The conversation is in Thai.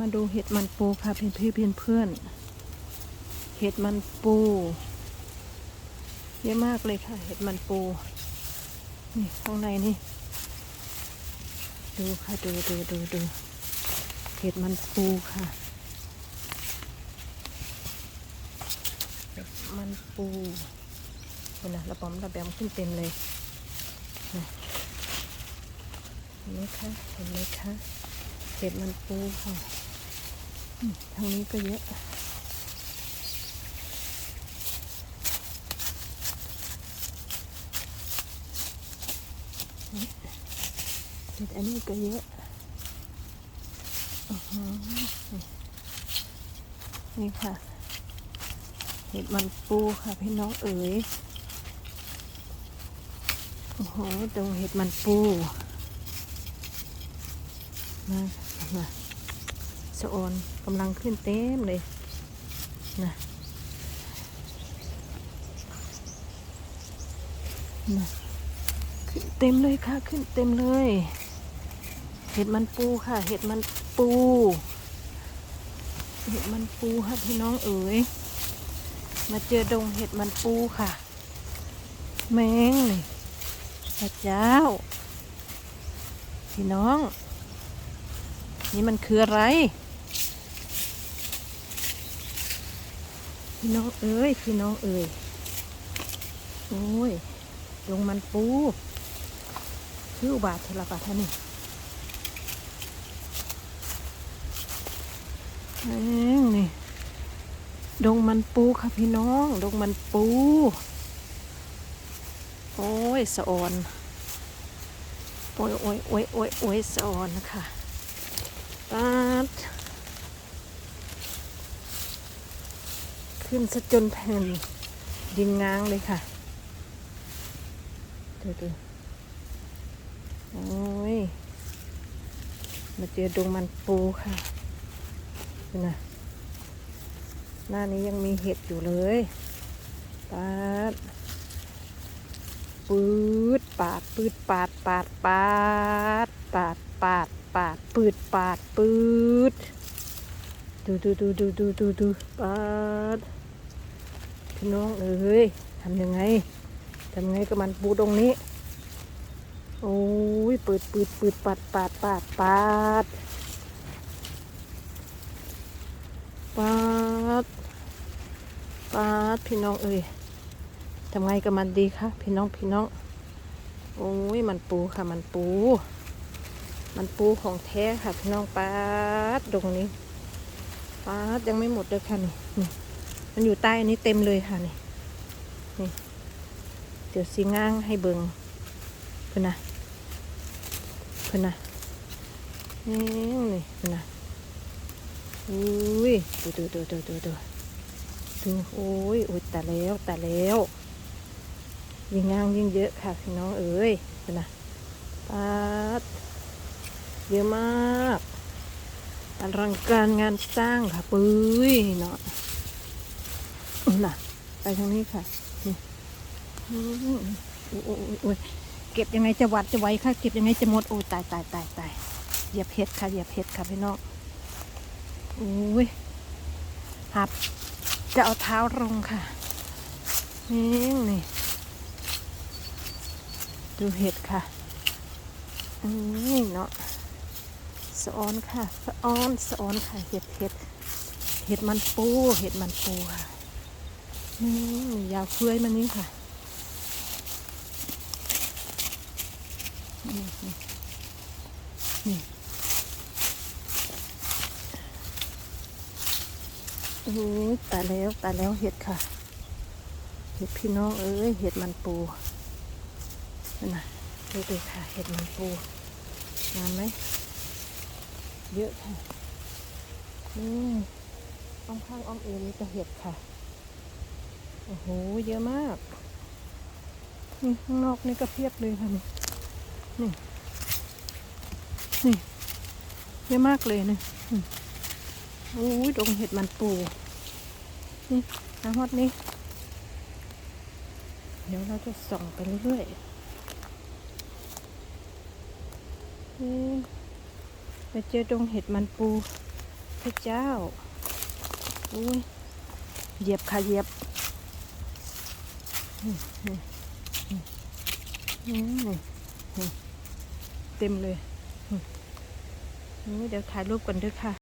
มาดูเห็ดมันปูค่ะเพื่อนเพื่อนเพื่อนเห็ดมันปูเยอะมากเลยค่ะ เห็ดมันปูนี่ข้างในนี่ ดูค่ะดูดูดูดูเห็ดมันปูค่ะมันปูเห็นนะระบอมระแบมขึ้นเต็มเลยนะเห็นไหมคะเห็นไหมคะ เห็ดมันปูค่ะทางนี้ก็เยอะเห็ดอันนี้ก็เยอะนี่ค่ะ เห็ดมันปูค่ะพี่น้องเอ๋ย โอ้โหดูเห็ดมันปูมา มาสะออนกำลังขึ้นเต็มเลยนะนะขึ้นเต็มเลยค่ะขึ้นเต็มเลย เห็ดมันปูค่ะ เห็ดมันปู เห็ดมันปูค่ะพี่น้องเอ๋ยมาเจอดงเห็ดมันปูค่ะ แมงนี่พระเจ้า พี่น้อง นี่มันคืออะไรพี่น้องเอ๋ยพี่น้องเอ๋ยโอ้ยดงมันปูคืออุบาทเทละบาทเท่านี่แม่งนี่ดงมันปูค่ะพี่น้อง ดงมันปู โอ้ยสะออน โอ้ยโอ้ยโอ้ยโอ้ยโอ้ยสะออนนะคะ ปาดขึ้นซะจนแผ่นดินง้างเลยค่ะดูดูโอ้ย มาเจอดงมันปูค่ะดูนะหน้านี้ยังมีเห็ดอยู่เลยปาดปืดปาดปืดปาดปาดปาดปาดปาดปาด ปืดปาดปืดดูดูดูดูดูดูดูปาดพี่น้องเอ้ยทำยังไงทำยังไงกับมันปูตรงนี้ โอ้ยปืดปืดปืดปาดปาดปาดปาดปาดปาดพี่น้องเอ้ยทำไงกับมันดีคะพี่น้องพี่น้อง โอ้ยมันปูค่ะมันปู มันปูของแท้ค่ะพี่น้องป้าดตรงนี้ป้าดยังไม่หมดเลยค่ะนี่นี่มันอยู่ใต้อันนี้เต็มเลยค่ะนี่นี่เดี๋ยวสีง้างให้เบิงเพื่อนนะเพื่อนนะนี่นี่เพื่อนนะอุ้ยดูดูดูดูดูดูดูโอ้ยโอ้ยแต่แล้วแต่แล้วยิ่งงางยิ่งเยอะค่ะพี่น้องเอ้ยเป็นนะปาด เยอะมากอลังการงานสร้างค่ะปุ้ยเนาะน่ะ ไปทางนี้ค่ะอู้ยเก็บยังไงจะวัดจะไหวค่ะ เก็บยังไงจะหมดโอ้ยตายตายตายตายเหยียบเพชรค่ะเหยียบเพชรค่ะพี่น้องโอ้ยหับ จะเอาเท้าลงค่ะนี่นี่ดูเห็ดค่ะ อันนี้เนาะ สะออนค่ะสะออนสะออนค่ะเห็ดเห็ดเห็ดมันปูเห็ดมันปูค่ะนี่ยาวเฟื้อยมันนี้ค่ะนี่นี่โอ้ยตายแล้วตายแล้วเห็ดค่ะ เห็ดพี่น้องเอ้ยเห็ดมันปูนั่นนะดูดูค่ะ เห็ดมันปูงามไหม เยอะค่ะนี่อ้อมข้างอ้อมเอวนี่จะเห็ดค่ะ โอ้โห เยอะมากนี่ข้างนอกนี่ก็เพียบเลยค่ะนี่นี่นี่เยอะมากเลยนะอืมโอ้ยดงเห็ดมันปูนี่ทางฮอดนี่เดี๋ยวเราจะส่องไปเรื่อยๆนี่ ไปเจอดงเห็ดมันปูระเจ้าอุ้ยเหยียบค่ะเหยียบเต็มเลยโอ้ยเดี๋ยวถ่ายรูปก่อนด้วยค่ะ